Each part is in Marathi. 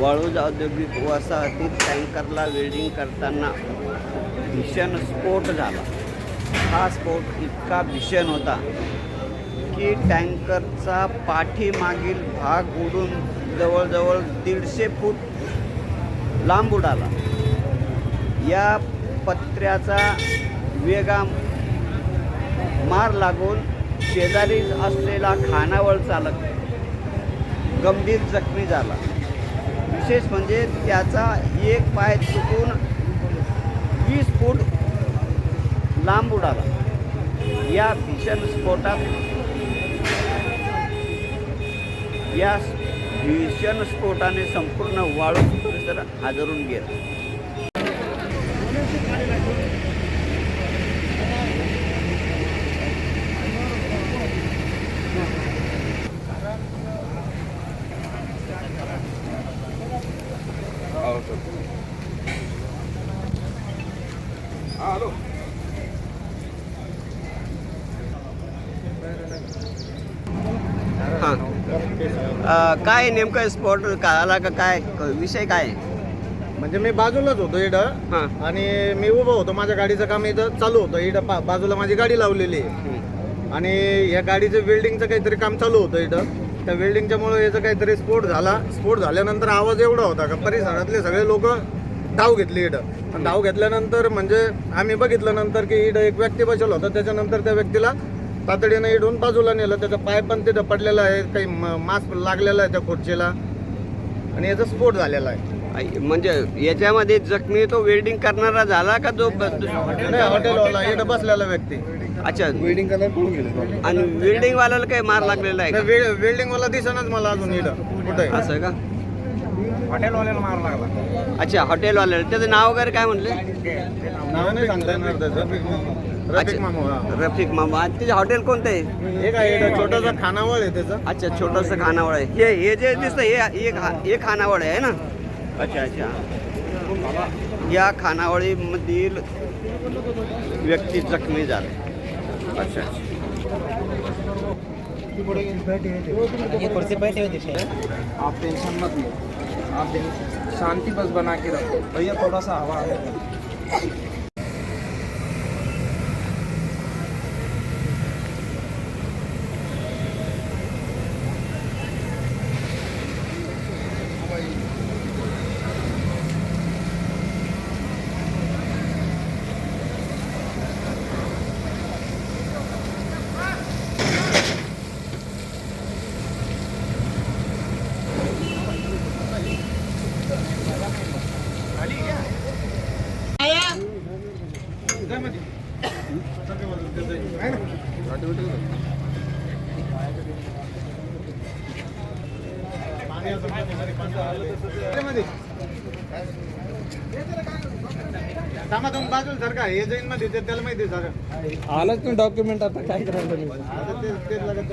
वाळूज औद्योगिक वसाहतीत टँकरला वेल्डिंग करताना भीषण स्फोट झाला. हा स्फोट इतका भीषण होता की टँकरचा पाठीमागील भाग उडून जवळजवळ दीडशे फूट लांब उडाला. या पत्र्याचा वेगा मार लागून शेजारी असलेला खानावळ चालक गंभीर जखमी झाला. विशेष म्हणजे त्याचा एक पाय चुकून वीस फूट लांब उडाला. या भीषण स्फोटात या भीषण स्फोटाने संपूर्ण वाळू परिसर हादरून गेला. हां. अं, काय नेमकं स्पॉट आला का काय? विषय काय? म्हणजे मी बाजूलाच होतो इथं हां. आणि मी उभं होतो. माझ्या गाडीचं काम इथं चालू होतं. इथं बा- बाजूला माझी गाडी लावलेली आहे. हं. आणि या गाडीचं वेल्डिंगचं काहीतरी काम चालू होतं इथं. त्या वेल्डिंगच्यामुळे याचा काहीतरी स्फोट झाला. स्फोट झाल्यानंतर आवाज एवढा होता का परिसरातले सगळे लोक धाव घेतली इथं. आणि धाव घेतल्यानंतर म्हणजे आम्ही बघितलं नंतर की इथं एक व्यक्ती बसवला होता. त्याच्यानंतर त्या व्यक्तीला तातडीनं इथून बाजूला नेलं. त्याचा पाय पण तिथं पडलेला आहे. काही मास्क लागलेला आहे त्या खुर्चीला. आणि याचा स्फोट झालेला आहे. म्हणजे याच्यामध्ये जखमी तो वेल्डिंग करणारा झाला का जो हॉटेलवाला. इथं बसलेला व्यक्ती. अच्छा. वेल्डिंग करायला पळून गेले आणि वेल्डिंग वाल्याला काही मार लागलेला आहे का? वेल्डिंग वाला दिसनाच मला अजून इथं. कुठे असं का? हॉटेलवाल्याला मार लागला. अच्छा हॉटेलवाल्याला. त्याचं नाव वगैरे काय म्हणले? नाव नाही सांगता येणार त्याचं रफिक मामू हा. रफिक मामा. आणि त्याचे हॉटेल कोणतं आहे? एक आहे छोटासा खानावळ आहे त्याचं. अच्छा छोटंसं खानावळ आहे. हे हे जे दिसतं हे हे खा- हे खानावळ आहे ना? अच्छा अच्छा. या खानावळीमधील व्यक्ती जखमी झाले. अच्छा अच्छा। आप टेंशन मत लो। आप शांति बस बना के रखो। भैया थोड़ा सा हवा है। थांबा तुम्ही बाजूला सारखा हे जैनमध्ये ते त्याला माहिती आहे सारं. आलंच नाही डॉक्युमेंट आता काय करायचं आता ते- तेच लागत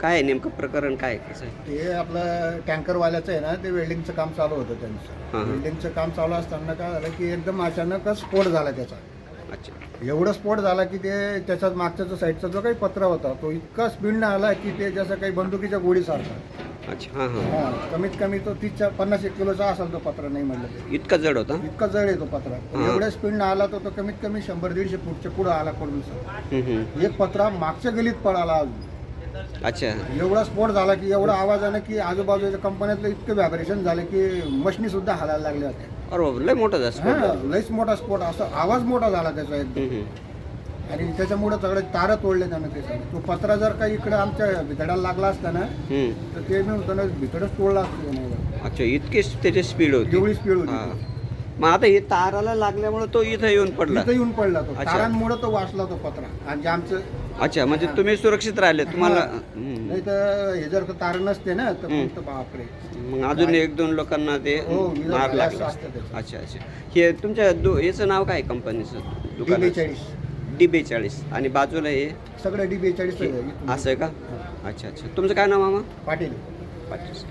काय आहे नेमकं प्रकरण काय आहे? कसं आहे? ते आपलं टँकरवाल्याचं आहे ना ते वेल्डिंगचं काम चालू होतं हां, त्यांचं. वेल्डिंगचं काम चालू असताना काय झालं की एकदम अचानकच स्फोट झाला त्याचा. अच्छा. एवढं स्फोट झाला की ते त्याच्यात मागचा जो साईडचा जो काही पत्रा होता तो इतका स्पीडनं आला की ते जसं काही बंदुकीच्या गोळीसारखा अच्छा हां हां. हां कमीत कमी तो तीसच्या पन्नास एक किलोचा असेल तो पत्रा नाही म्हणलं ते. इतका जड होता? इतका जड आहे तो पत्रा. पण हां. एवढ्या स्पीडनं आला तर तो कमीत कमी शंभर दीडशे फूटच्या पुढं आला हम्म, हम्म. एक पत्रा मागच्या गलीत पडाला अजून. अच्छा. एवढा स्फोट झाला की एवढा आवाज आला की आजूबाजूच्या कंपन्यातलं इतकं व्हायब्रेशन झालं की मशिनी सुद्धा हालायला लागल्या होत्या. अरे बापरे, लय मोठा जास्त हा लईच मोठा स्फोट. असा आवाज मोठा झाला त्याचा एकदम आणि त्याच्यामुळे सगळे तारं तोडले त्यानं ते सगळे. तो पत्रा जर काही इकडे आमच्या भितडाला लागला असता ना तर ते मी म्हणतो ना भितडच तोडला असतो त्यानं. अच्छा इतकी त्याची स्पीड होती. तेवढी स्पीड होती. हां. मग आता हे ताराला लागल्यामुळे तो इथं येऊन पडला. इथं येऊन पडला तो. अच्छा. तारांमुळे तो वाचला तो पत्रा. आणि जे आमचं अच्छा म्हणजे तुम्ही सुरक्षित राहिले तुम्हाला हा. हम्म. नाही तर हे जर का तार नसते ना तर हम्म. फक्त बापरे. मग अजून एक दोन लोकांना ते हो, विजा मार blast लागला. असतं त्याचं. अच्छा अच्छा. हे तुमच्या दु याचं नाव काय कंपनीचं? डी बेचाळीस डी बेचाळीस आणि बाजूला हे? सगळं डी बेचाळीस असं आहे का? अच्छा अच्छा. तुमचं काय नाव मामा? पाटील. पाटील.